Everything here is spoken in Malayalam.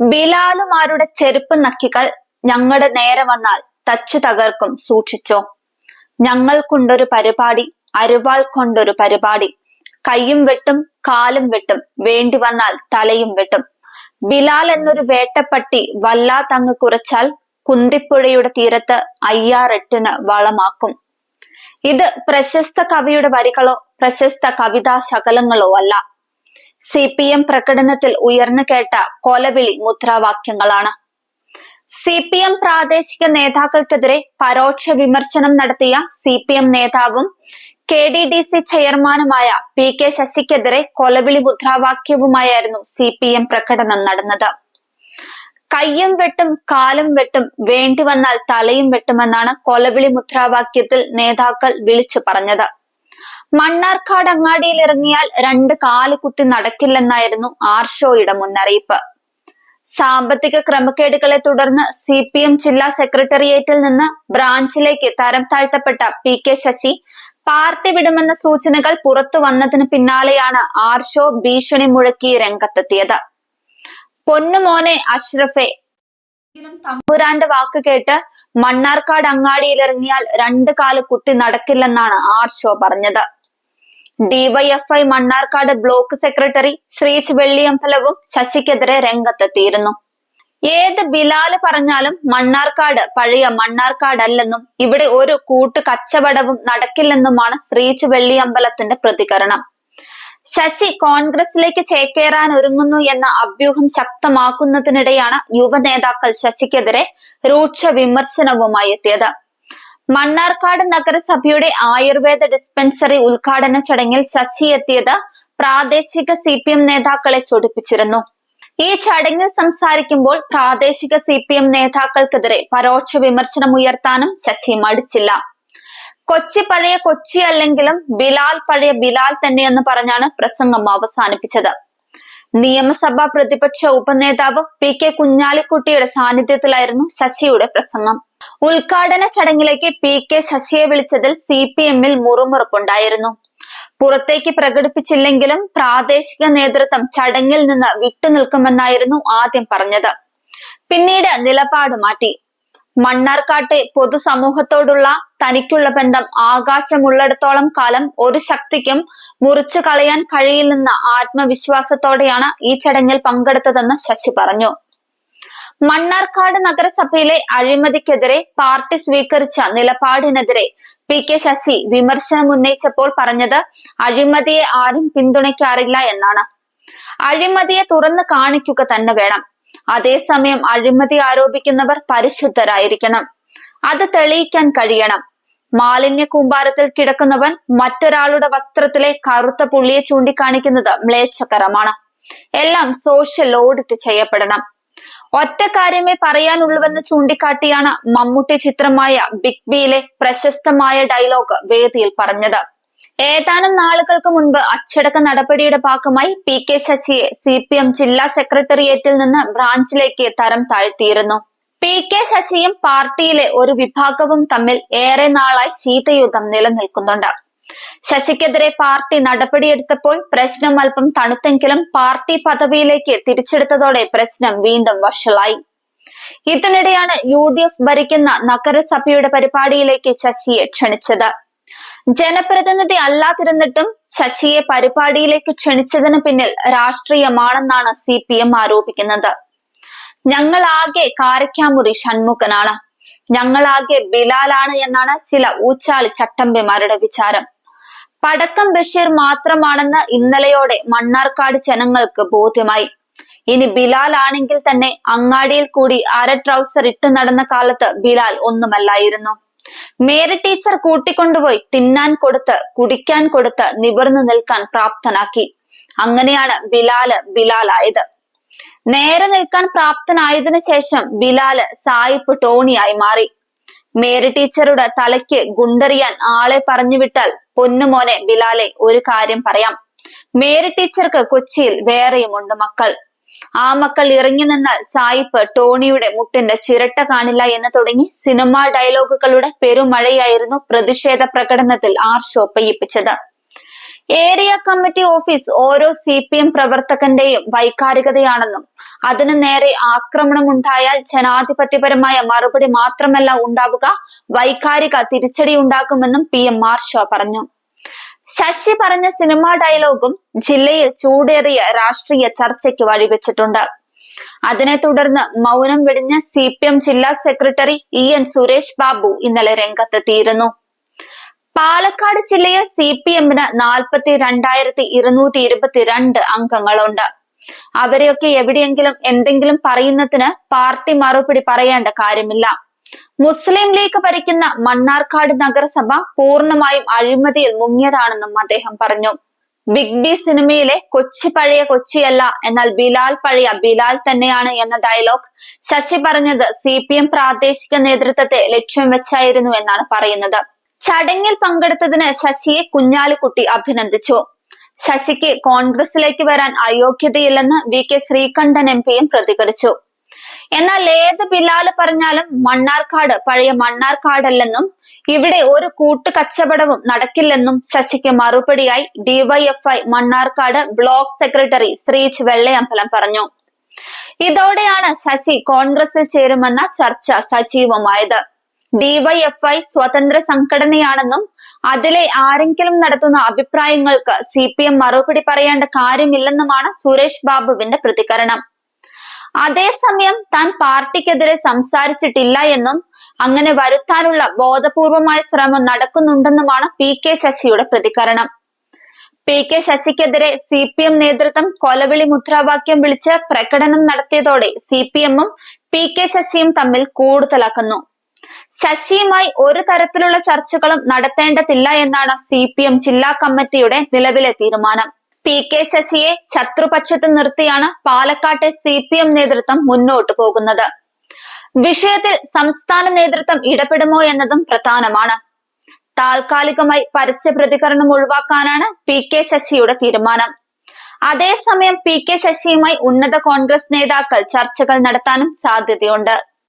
ബിലാലുമാരുടെ ചെരുപ്പ് നക്കികൾ ഞങ്ങളുടെ നേരെ വന്നാൽ തച്ചു തകർക്കും സൂക്ഷിച്ചോ. ഞങ്ങൾക്കുണ്ടൊരു പരിപാടി അരുവാൾ കൊണ്ടൊരു പരിപാടി. കൈയും വെട്ടും കാലും വെട്ടും വേണ്ടി വന്നാൽ തലയും വെട്ടും. ബിലാൽ എന്നൊരു വേട്ടപ്പട്ടി വല്ലാത്തങ്ങ് കുറച്ചാൽ കുന്തിപ്പുഴയുടെ തീരത്ത് അയ്യാറെട്ടിന് വളമാക്കും. ഇത് പ്രശസ്ത കവിയുടെ വരികളോ പ്രശസ്ത കവിതാ ശകലങ്ങളോ അല്ല. സി പി എം പ്രകടനത്തിൽ ഉയർന്നു കേട്ട കൊലവിളി മുദ്രാവാക്യങ്ങളാണ്. സി പി എം പ്രാദേശിക നേതാക്കൾക്കെതിരെ പരോക്ഷ വിമർശനം നടത്തിയ സി പി എം നേതാവും കെ ഡി ഡി സി ചെയർമാനുമായ പി കെ ശശിക്കെതിരെ കൊലവിളി മുദ്രാവാക്യവുമായിരുന്നു സി പി എം പ്രകടനം നടന്നത്. കയ്യും വെട്ടും കാലും വെട്ടും വേണ്ടി വന്നാൽ തലയും വെട്ടുമെന്നാണ് കൊലവിളി മുദ്രാവാക്യത്തിൽ നേതാക്കൾ വിളിച്ചു പറഞ്ഞത്. മണ്ണാർക്കാട് അങ്ങാടിയിൽ ഇറങ്ങിയാൽ രണ്ട് കാൽ കുത്തി നടക്കില്ലെന്നായിരുന്നു ആർഷോയുടെ മുന്നറിയിപ്പ്. സാമ്പത്തിക ക്രമക്കേടുകളെ തുടർന്ന് സി പി എം ജില്ലാ സെക്രട്ടേറിയറ്റിൽ നിന്ന് ബ്രാഞ്ചിലേക്ക് തരം താഴ്ത്തപ്പെട്ട പി കെ ശശി പാർട്ടി വിടുമെന്ന സൂചനകൾ പുറത്തു വന്നതിന് പിന്നാലെയാണ് ആർഷോ ഭീഷണി മുഴക്കി രംഗത്തെത്തിയത്. പൊന്നുമോനെ അഷ്റഫെ. തമ്പുരാന്റെ വാക്ക് കേട്ട് മണ്ണാർക്കാട് അങ്ങാടിയിൽ ഇറങ്ങിയാൽ രണ്ട് കാൽ കുത്തി നടക്കില്ലെന്നാണ് ആർഷോ പറഞ്ഞത്. DYFI Mannarkkad block secretary Sreej വെള്ളിയമ്പലവും ശശിക്കെതിരെ രംഗത്തെത്തിയിരുന്നു. ഏത് ബിലാൽ പറഞ്ഞാലും മണ്ണാർക്കാട് പഴയ മണ്ണാർക്കാടല്ലെന്നും ഇവിടെ ഒരു കൂട്ട് കച്ചവടവും നടക്കില്ലെന്നുമാണ് ശ്രീജ് വെള്ളിയമ്പലത്തിന്റെ പ്രതികരണം. ശശി കോൺഗ്രസിലേക്ക് ചേക്കേറാൻ ഒരുങ്ങുന്നു എന്ന അഭ്യൂഹം ശക്തമാക്കുന്നതിനിടെയാണ് യുവനേതാക്കൾ ശശിക്കെതിരെ രൂക്ഷ വിമർശനവുമായി എത്തിയത്. മണ്ണാർക്കാട് നഗരസഭയുടെ ആയുർവേദ ഡിസ്പെൻസറി ഉദ്ഘാടന ചടങ്ങിൽ ശശി എത്തിയത് പ്രാദേശിക സി പി എം നേതാക്കളെ ചൊടിപ്പിച്ചിരുന്നു. ഈ ചടങ്ങിൽ സംസാരിക്കുമ്പോൾ പ്രാദേശിക സി പി എം നേതാക്കൾക്കെതിരെ പരോക്ഷ വിമർശനം ഉയർത്താനും ശശി മടിച്ചില്ല. കൊച്ചി പഴയ കൊച്ചി അല്ലെങ്കിലും ബിലാൽ പഴയ ബിലാൽ തന്നെയെന്ന് പറഞ്ഞാണ് പ്രസംഗം അവസാനിപ്പിച്ചത്. നിയമസഭാ പ്രതിപക്ഷ ഉപനേതാവ് പി കെ കുഞ്ഞാലിക്കുട്ടിയുടെ സാന്നിധ്യത്തിലായിരുന്നു ശശിയുടെ പ്രസംഗം. ഉദ്ഘാടന ചടങ്ങിലേക്ക് പി കെ ശശിയെ വിളിച്ചതിൽ സി പി എമ്മിൽ മുറുമുറുപ്പുണ്ടായിരുന്നു. പുറത്തേക്ക് പ്രകടിപ്പിച്ചില്ലെങ്കിലും പ്രാദേശിക നേതൃത്വം ചടങ്ങിൽ നിന്ന് വിട്ടുനിൽക്കുമെന്നായിരുന്നു ആദ്യം പറഞ്ഞത്. പിന്നീട് നിലപാട് മാറ്റി. മണ്ണാർക്കാട്ടെ പൊതുസമൂഹത്തോടുള്ള തനിക്കുള്ള ബന്ധം ആകാശമുള്ളിടത്തോളം കാലം ഒരു ശക്തിക്കും മുറിച്ചു കളയാൻ കഴിയില്ലെന്ന ആത്മവിശ്വാസത്തോടെയാണ് ഈ ചടങ്ങിൽ പങ്കെടുത്തതെന്ന് ശശി പറഞ്ഞു. മണ്ണാർക്കാട് നഗരസഭയിലെ അഴിമതിക്കെതിരെ പാർട്ടി സ്വീകരിച്ച നിലപാടിനെതിരെ പി കെ ശശി വിമർശനം ഉന്നയിച്ചപ്പോൾ പറഞ്ഞത് അഴിമതിയെ ആരും പിന്തുണയ്ക്കാറില്ല എന്നാണ്. അഴിമതിയെ തുറന്നു കാണിക്കുക തന്നെ വേണം. അതേസമയം അഴിമതി ആരോപിക്കുന്നവർ പരിശുദ്ധരായിരിക്കണം. അത് തെളിയിക്കാൻ കഴിയണം. മാലിന്യ കൂമ്പാരത്തിൽ കിടക്കുന്നവൻ മറ്റൊരാളുടെ വസ്ത്രത്തിലെ കറുത്ത പുള്ളിയെ ചൂണ്ടിക്കാണിക്കുന്നത് മ്ലേച്ഛകരമാണ്. എല്ലാം സോഷ്യൽ ഓഡിറ്റ് ചെയ്യപ്പെടണം. ഒറ്റ കാര്യമേ പറയാനുള്ളൂവെന്ന് ചൂണ്ടിക്കാട്ടിയാണ് മമ്മൂട്ടി ചിത്രമായ ബിഗ് ബിയിലെ പ്രശസ്തമായ ഡയലോഗ് വേദിയിൽ പറഞ്ഞത്. ഏതാനും നാളുകൾക്ക് മുൻപ് അച്ചടക്ക നടപടിയുടെ ഭാഗമായി പി കെ ശശിയെ സി പി എം ജില്ലാ സെക്രട്ടേറിയറ്റിൽ നിന്ന് ബ്രാഞ്ചിലേക്ക് തരം താഴ്ത്തിയിരുന്നു. പി കെ ശശിയും പാർട്ടിയിലെ ഒരു വിഭാഗവും തമ്മിൽ ഏറെ നാളായി ശീതയുദ്ധം നിലനിൽക്കുന്നുണ്ട്. ശശിക്കെതിരെ പാർട്ടി നടപടിയെടുത്തപ്പോൾ പ്രശ്നം അല്പം തണുത്തെങ്കിലും പാർട്ടി പദവിയിലേക്ക് തിരിച്ചെടുത്തതോടെ പ്രശ്നം വീണ്ടും വഷളായി. ഇതിനിടെയാണ് യു ഡി എഫ് ഭരിക്കുന്ന നഗരസഭയുടെ പരിപാടിയിലേക്ക് ശശിയെ ക്ഷണിച്ചത്. ജനപ്രതിനിധി അല്ലാതിരുന്നിട്ടും ശശിയെ പരിപാടിയിലേക്ക് ക്ഷണിച്ചതിന് പിന്നിൽ രാഷ്ട്രീയമാണെന്നാണ് സി പി എം ആരോപിക്കുന്നത്. ഞങ്ങളാകെ കാരക്കാമുറി ഷൺമുഖനാണ്. ഞങ്ങളാകെ ബിലാലാണ് എന്നാണ് ചില ഊച്ചാളി ചട്ടമ്പിമാരുടെ വിചാരം. പടക്കം ബഷീർ മാത്രമാണെന്ന് ഇന്നലെയോടെ മണ്ണാർക്കാട് ജനങ്ങൾക്ക് ബോധ്യമായി. ഇനി ബിലാൽ ആണെങ്കിൽ തന്നെ അങ്ങാടിയിൽ കൂടി അര ട്രൗസർ ഇട്ട് നടന്ന കാലത്ത് ബിലാൽ ഒന്നുമല്ലായിരുന്നു. മേരി ടീച്ചർ കൂട്ടിക്കൊണ്ടുപോയി തിന്നാൻ കൊടുത്ത് കുടിക്കാൻ കൊടുത്ത് നിവർന്നു നിൽക്കാൻ പ്രാപ്തനാക്കി. അങ്ങനെയാണ് ബിലാൽ ബിലാലായത്. നേരെ നിൽക്കാൻ പ്രാപ്തനായതിനു ശേഷം ബിലാൽ സായിപ്പ് ടോണിയായി മാറി. മേരി ടീച്ചറുടെ തലയ്ക്ക് ഗുണ്ടറിയാൻ ആളെ പറഞ്ഞുവിട്ടാൽ പൊന്നുമോനെ ബിലാലെ ഒരു കാര്യം പറയാം. മേരി ടീച്ചർക്ക് കൊച്ചിയിൽ വേറെയുമുണ്ട് മക്കൾ. ആ മക്കൾ ഇറങ്ങി നിന്നാൽ സായിപ്പ് ടോണിയുടെ മുട്ടിന്റെ ചിരട്ട കാണില്ല എന്ന് തുടങ്ങി സിനിമാ ഡയലോഗുകളുടെ പെരുമഴയായിരുന്നു പ്രതിഷേധ പ്രകടനത്തിൽ ആർഷോ പെയ്യിപ്പിച്ചത്. ഏരിയ കമ്മിറ്റി ഓഫീസ് ഓരോ സി പി എം പ്രവർത്തകന്റെയും വൈകാരികതയാണെന്നും അതിനു നേരെ ആക്രമണമുണ്ടായാൽ ജനാധിപത്യപരമായ മറുപടി മാത്രമല്ല ഉണ്ടാവുക വൈകാരിക തിരിച്ചടി ഉണ്ടാക്കുമെന്നും പി എം മാർഷോ പറഞ്ഞു. ശശി പറഞ്ഞ സിനിമാ ഡയലോഗും ജില്ലയിൽ ചൂടേറിയ രാഷ്ട്രീയ ചർച്ചയ്ക്ക് വഴിവെച്ചിട്ടുണ്ട്. അതിനെ തുടർന്ന് മൗനം വെടിഞ്ഞ സി ജില്ലാ secretary E N Suresh Babu ഇന്നലെ രംഗത്തെത്തിയിരുന്നു. പാലക്കാട് ജില്ലയിൽ സി പി എമ്മിന് നാൽപ്പത്തി രണ്ടായിരത്തി ഇരുന്നൂറ്റി ഇരുപത്തിരണ്ട് അംഗങ്ങളുണ്ട്. അവരെയൊക്കെ എവിടെയെങ്കിലും എന്തെങ്കിലും പറയുന്നതിന് പാർട്ടി മറുപടി പറയേണ്ട കാര്യമില്ല. മുസ്ലിം ലീഗ് ഭരിക്കുന്ന മണ്ണാർക്കാട് നഗരസഭ പൂർണമായും അഴിമതിയിൽ മുങ്ങിയതാണെന്നും അദ്ദേഹം പറഞ്ഞു. ബിഗ് ബി സിനിമയിലെ കൊച്ചി പഴയ കൊച്ചിയല്ല എന്നാൽ ബിലാൽ പഴയ ബിലാൽ തന്നെയാണ് എന്ന ഡയലോഗ് ശശി പറഞ്ഞത് സി പ്രാദേശിക നേതൃത്വത്തെ ലക്ഷ്യം വെച്ചായിരുന്നു എന്നാണ് പറയുന്നത്. ചടങ്ങിൽ പങ്കെടുത്തതിന് ശശിയെ കുഞ്ഞാലിക്കുട്ടി അഭിനന്ദിച്ചു. ശശിക്ക് കോൺഗ്രസിലേക്ക് വരാൻ അയോഗ്യതയില്ലെന്ന് വി കെ ശ്രീകണ്ഠൻ എം പിയും പ്രതികരിച്ചു. എന്നാൽ ഏത് ബിലാൽ പറഞ്ഞാലും മണ്ണാർക്കാട് പഴയ മണ്ണാർക്കാടല്ലെന്നും ഇവിടെ ഒരു കൂട്ടുകച്ചവടവും നടക്കില്ലെന്നും ശശിക്ക് മറുപടിയായി DYFI Mannarkkad block secretary Sreej Vellayambalam പറഞ്ഞു. ഇതോടെയാണ് ശശി കോൺഗ്രസിൽ ചേരുമെന്ന ചർച്ച സജീവമായത്. ഡിവൈഎഫ്ഐ സ്വതന്ത്ര സംഘടനയാണെന്നും അതിലെ ആരെങ്കിലും നടത്തുന്ന അഭിപ്രായങ്ങൾക്ക് സി പി എം മറുപടി പറയേണ്ട കാര്യമില്ലെന്നുമാണ് സുരേഷ് ബാബുവിന്റെ പ്രതികരണം. അതേസമയം താൻ പാർട്ടിക്കെതിരെ സംസാരിച്ചിട്ടില്ല എന്നും അങ്ങനെ വരുത്താനുള്ള ബോധപൂർവമായ ശ്രമം നടക്കുന്നുണ്ടെന്നുമാണ് പി കെ ശശിയുടെ പ്രതികരണം. പി കെ ശശിക്കെതിരെ സി പി എം നേതൃത്വം കൊലവിളി മുദ്രാവാക്യം വിളിച്ച് പ്രകടനം നടത്തിയതോടെ സി പി എമ്മും പി കെ ശശിയും തമ്മിൽ കൂടുതലാക്കുന്നു. ശശിയുമായി ഒരു തരത്തിലുള്ള ചർച്ചകളും നടത്തേണ്ടതില്ല എന്നാണ് സി പി എം ജില്ലാ കമ്മിറ്റിയുടെ നിലവിലെ തീരുമാനം. പി കെ ശശിയെ ശത്രുപക്ഷത്ത് നിർത്തിയാണ് പാലക്കാട്ടെ സി പി എം നേതൃത്വം മുന്നോട്ടു പോകുന്നത്. വിഷയത്തിൽ സംസ്ഥാന നേതൃത്വം ഇടപെടുമോ എന്നതും പ്രധാനമാണ്. താൽക്കാലികമായി പരസ്യ പ്രതികരണം ഒഴിവാക്കാനാണ് പി കെ ശശിയുടെ തീരുമാനം. അതേസമയം പി കെ ശശിയുമായി ഉന്നത കോൺഗ്രസ് നേതാക്കൾ ചർച്ചകൾ നടത്താനും സാധ്യതയുണ്ട്.